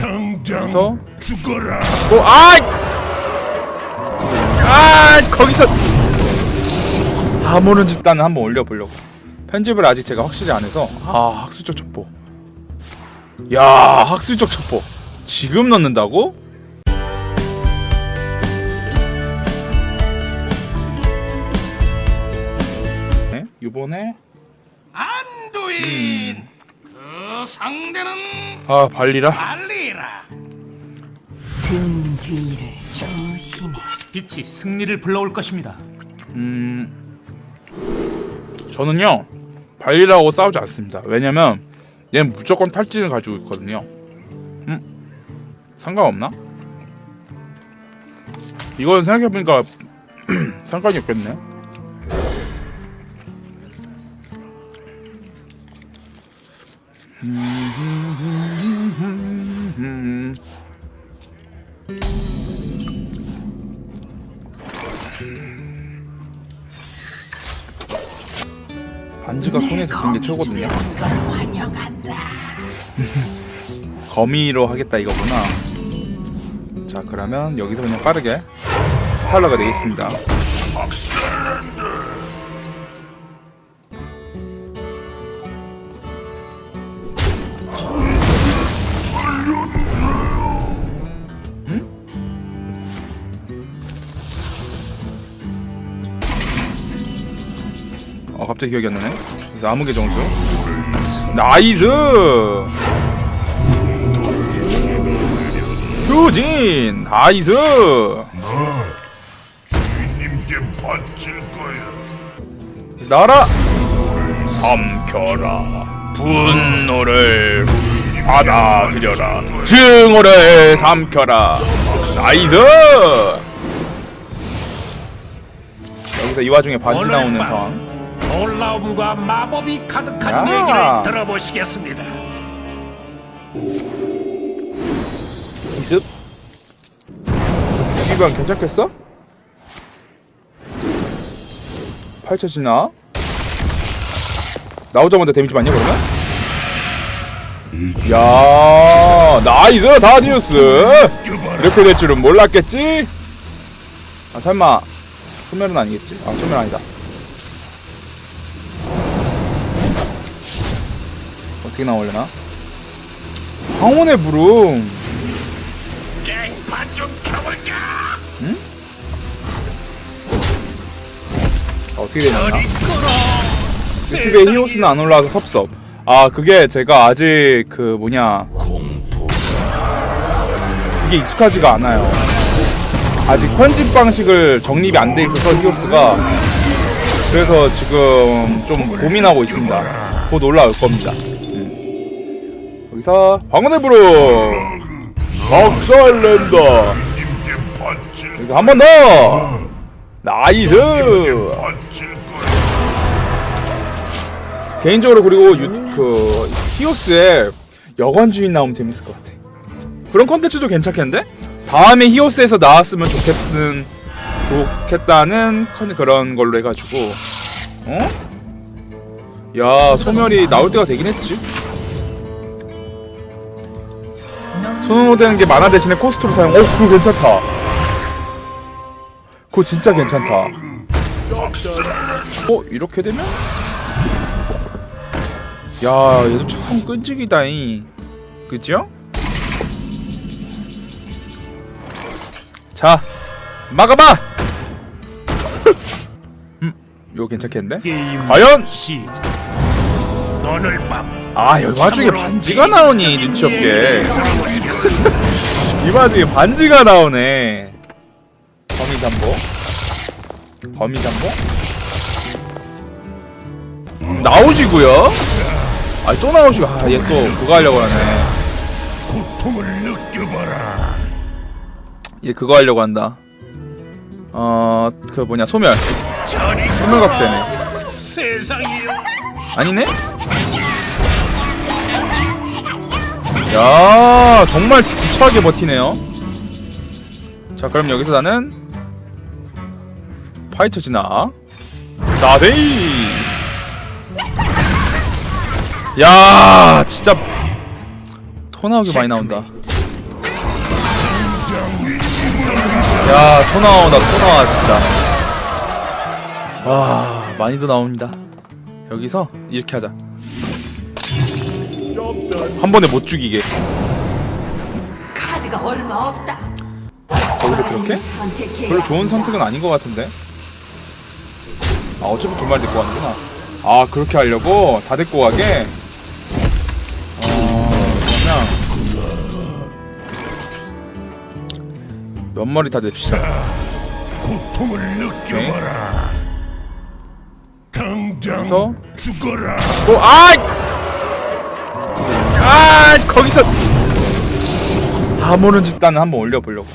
당장 죽어라. 어, 아! 아, 거기서 아무런 집단은 한번 올려보려고. 편집을 아직 제가 확실히 안 해서 아 학술적 첩보. 야 학술적 첩보. 지금 넣는다고? 네? 이번에 안두인. 그 상대는 아 발리라. 알리라. 등 뒤를 조심해. 빛이 승리를 불러올 것입니다. 음 저는요 발리라고 싸우지 않습니다. 왜냐면 얘는 무조건 탈진을 가지고 있거든요. 음 상관없나? 이건 생각해보니까 상관이 없겠네. 음. 반지가 손에 잡힌 게 최고거든요. 거미로 하겠다 이거구나. 자 그러면 여기서 그냥 빠르게 스탈러가 되겠습니다. 갑자기 기억이 안 나네. 그래서 암흑의 정수. 나이스. 효진 나이스. 님께 바칠 거야. 나라 삼켜라 분노를 받아들여라 증오를 삼켜라 나이스 여기서 이 와중에 반지 오늘 나오는 밤 상황 놀라움과 마법이 가득한 야. 얘기를 들어보시겠습니다. 이습 주기관 괜찮겠어? 펼쳐지나? 나오자마자 데미지 많냐 그러면? 야 나이스 다디우스 이렇게 될 줄은 몰랐겠지? 아 설마 소멸은 아니겠지? 아 소멸 아니다 어떻게 나오려나? 황혼의 부름 깽판 좀 켜볼까? 아, 어떻게 되냐? 유튜브에 히오스는 안 올라와서 섭섭. 아 그게 제가 아직 그 뭐냐. 이게 익숙하지가 않아요. 아직 편집 방식을 정립이 안 돼 있어서 히오스가 그래서 지금 좀 고민하고 있습니다. 곧 올라올 겁니다. 음. 여기서 부름 박살낸다. 여기서 한 번 더. 나이스. 개인적으로 그리고 유, 그 히오스에 여관 주인 나오면 재밌을 것 같아. 그런 컨텐츠도 괜찮겠는데? 다음에 히오스에서 나왔으면 좋겠는 좋겠다는 컨 그런 걸로 해가지고 어? 야 소멸이 나올 때가 되긴 했지. 손으로 게 만화 대신에 코스트로 사용. 어 그거 괜찮다. 그거 진짜 괜찮다. 어 이렇게 되면? 야, 얘도 참 끈질기다잉. 그죠? 자, 막아봐! 음, 이거 괜찮겠는데? 과연? 시작. 오늘 밤 아, 여기 와중에 반지가 나오니, 눈치 없게. 들어보시겠습니다. 이 와중에 반지가 나오네. 거미잠보? 거미잠보? 나오시고요. 아, 또 나오시고. 아, 얘 또 그거 하려고 하네. 고통을 느껴봐라. 얘 그거 하려고 한다. 어, 그 뭐냐 소멸. 저리 소멸 각제네. 세상이요. 아니네? 야, 정말 구차하게 버티네요. 자, 그럼 여기서 나는 파이터 진화. 나데이. 야, 진짜 토 나오게 많이 나온다. 야, 토 나온다, 토 나와, 진짜. 와, 많이도 나옵니다. 여기서 이렇게 하자. 한 번에 못 죽이게. 카드가 얼마 없다. 거기서 그렇게? 선택해야 별로 좋은 선택은 아닌 것 같은데. 아, 어차피 두 마리 데리고 가는구나. 아, 그렇게 하려고? 다 데리고 가게? 어, 그러면. 몇 마리 다 냅시다. 고통을 느껴봐라. 그래서? 죽어라. 오, 아! 아, 거기서 아무런 집단은 한번 올려보려고.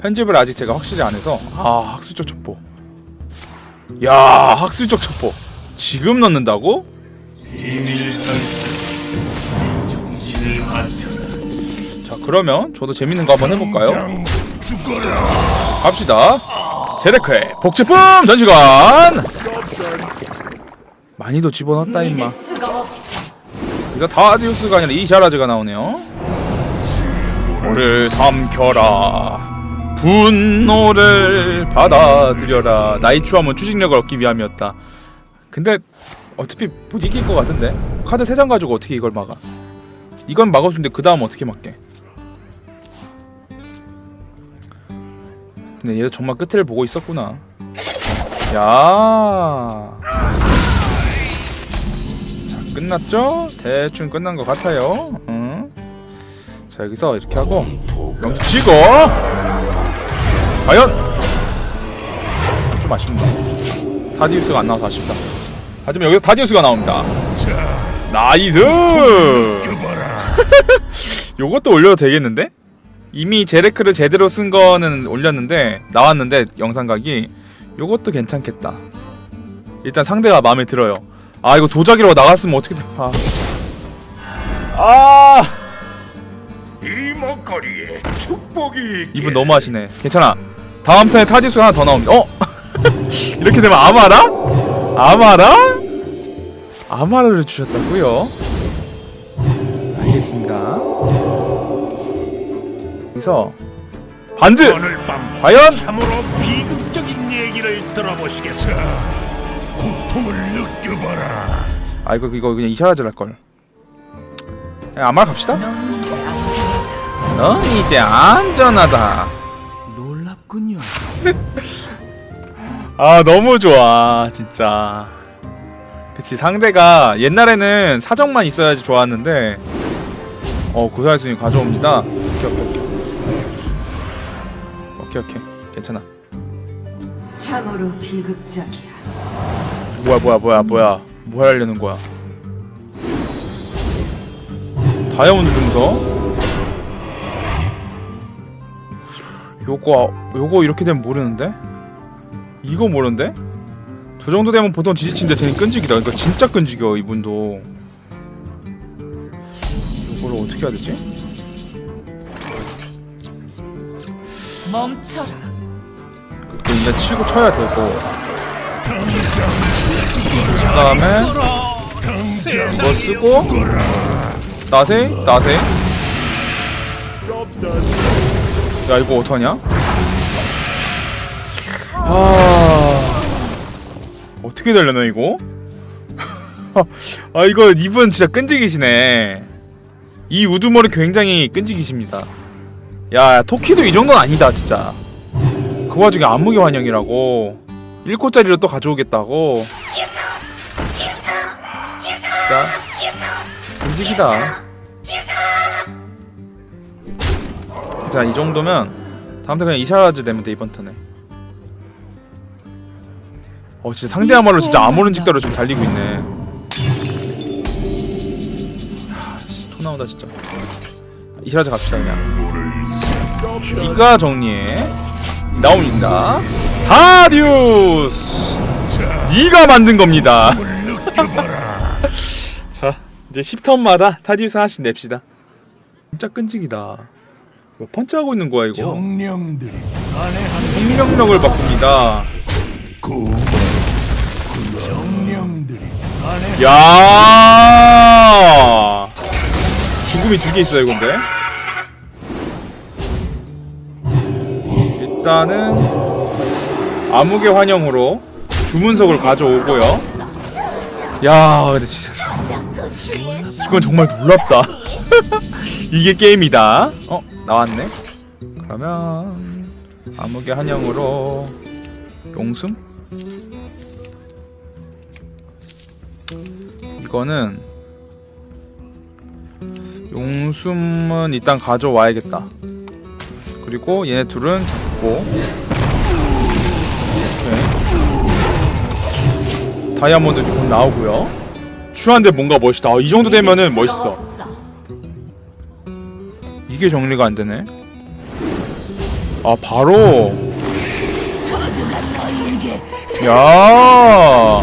편집을 아직 제가 확실히 안 해서 아 학술적 첩보. 야 학술적 첩보. 지금 넣는다고? 자 그러면 저도 재밌는 거 한번 해볼까요? 갑시다. 제데크의 복제품 전시관. 많이도 집어넣었다 임마. 그래서 다디우스가 아니라 이샤라즈가 나오네요. 너를 삼켜라. 분노를 받아들여라. 나이 추함은 추진력을 얻기 위함이었다. 근데 어차피 못 이길 것 같은데 카드 3장 가지고 어떻게 이걸 막아? 이건 막아주는데 그 다음 어떻게 막게? 근데 얘도 정말 끝을 보고 있었구나. 야. 자, 끝났죠? 대충 끝난 것 같아요. 응. 자 여기서 이렇게 하고 명치 치고 과연 좀 아쉽네. 다디우스가 안 나와서 아쉽다. 하지만 여기서 다디우스가 나옵니다. 자, 나이스. 요것도 올려도 되겠는데? 이미 제레크를 제대로 쓴 거는 올렸는데 나왔는데 영상각이 요것도 괜찮겠다. 일단 상대가 마음에 들어요. 아 이거 도자기로 나갔으면 어떻게 돼? 아. 아이 먹거리에 축복이. 이분 너무 하시네. 괜찮아. 다음 턴에 타디스 하나 더 나옵니다. 어? 이렇게 되면 아마라? 아마라? 아마라를 주셨다고요? 알겠습니다. 여기서 반즈 오늘 밤 과연 참으로 비극적인 얘기를 들어보시겠어. 고통을 느껴봐라. 아 이거 이거 그냥 이샤라질 할 걸. 아마라 갑시다. 넌 이제 안전하다. 넌 이제 안전하다. 놀랍군요. 아 너무 좋아 진짜. 그치 상대가 옛날에는 사정만 있어야지 좋았는데 어 고사할수님 가져옵니다. 오케이 오케이 오케이. 오케이 오케이 괜찮아. 참으로 비극적이야. 뭐야 뭐야 뭐야 뭐야 뭐 하려는 거야? 다이아몬드 금서? 요거 요거 이렇게 되면 모르는데? 이거 모르는데? 저 정도 되면 보통 지지치인데 쟤는 끈질기다. 그러니까 진짜 끈질겨 이분도. 이거를 어떻게 해야 되지? 멈춰라. 그 일단 치고 쳐야 되고 그 다음에 뭐 쓰고 나세 나세. 야 이거 어떡하냐? 아 어떻게 되려나 이거? 아 이거 이분 진짜 끈질기시네. 이 우두머리 굉장히 끈질기십니다. 야 토키도 이 정도는 아니다 진짜. 그 와중에 안무기 환영이라고 1코짜리로 또 가져오겠다고. 진짜 끈질기다. 자, 이 정도면 다음 턴 그냥 이샤라즈 되면 돼 이번 턴에. 어, 진짜 상대야말로 진짜 아무런 직대로 좀 달리고 있네. 하, 씨, 토 나온다 진짜. 이샤라즈 갑시다 그냥. 이가 정리해. 나옵니다. 다디우스. 네가 만든 겁니다. 이제 10턴마다 타디우스 하나씩 냅시다. 진짜 끈질기다. 뭐 펀치하고 있는 거야 이거. 정령들이 생명력을 바꿉니다. 정령들이 야 죽음이 두 개 있어요, 근데. 일단은 암흑의 환영으로 주문석을 가져오고요. 야, 근데 진짜 이건 정말 놀랍다. 이게 게임이다. 어, 나왔네. 그러면 암흑의 환영으로 용숨? 이거는 용숨은 일단 가져와야겠다. 그리고 얘네 둘은 잡고 다이아몬드 조금 나오고요. 슈한데 뭔가 멋있다. 아, 이 정도 되면은 멋있어. 이게 정리가 안 되네. 아 바로. 야.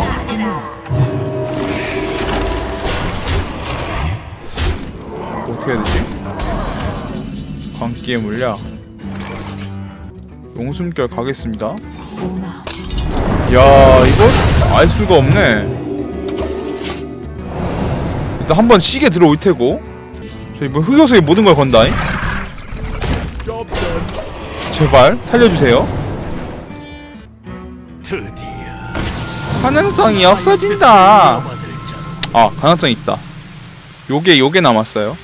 어떻게 해야 되지? 광기의 물약. 용숨결 가겠습니다. 야 이거 알 수가 없네. 일단 한번 시계 들어올 테고. 저 이번 흑요소에 모든 걸 건다잉. 제발 살려주세요. 가능성이 없어진다. 아 가능성 있다. 요게 요게 남았어요.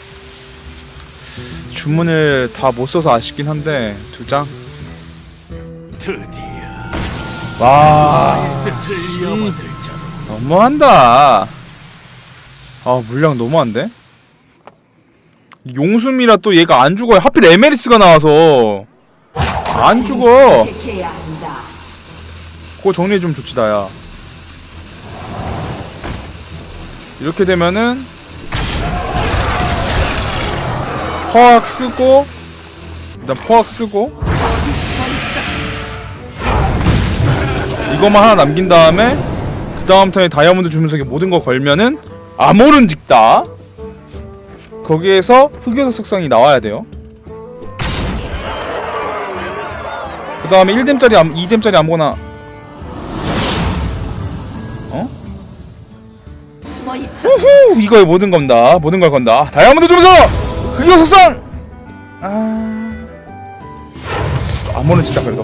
주문을 다 못 써서 아쉽긴 한데 두 장. 드디어 와 너무한다. 아 물량 너무한데? 용숨이라 또 얘가 안 죽어요. 하필 에메리스가 나와서 안 죽어. 그거 정리 좀 좋지 다 야. 이렇게 되면은 퍼악 쓰고 일단 퍼악 쓰고 이거만 하나 남긴 다음에 그 다음 턴에 다이아몬드 주문석에 모든 거 걸면은 아모른 직다. 거기에서 흑요소 색상이 나와야 돼요. 그 다음에 1뎀짜리 2뎀짜리 아무거나. 어? 숨어 있어. 후! 이거에 모든 건다 모든 걸 건다. 다이아몬드 주문석 흑요 색상! 아. 아모른 찍다 그래도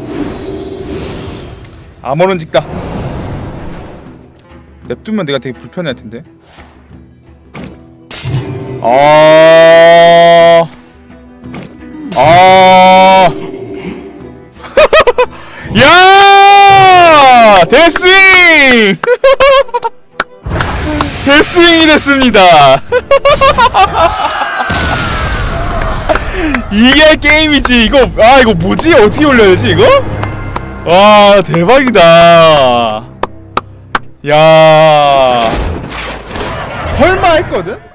아모른 찍다 냅두면 내가 되게 불편할 텐데 아 아. 야! 데스윙! 데스윙이 됐습니다. 이게 게임이지. 이거 아 이거 뭐지? 어떻게 올려야 되지 이거? 와 대박이다. 야 설마 했거든?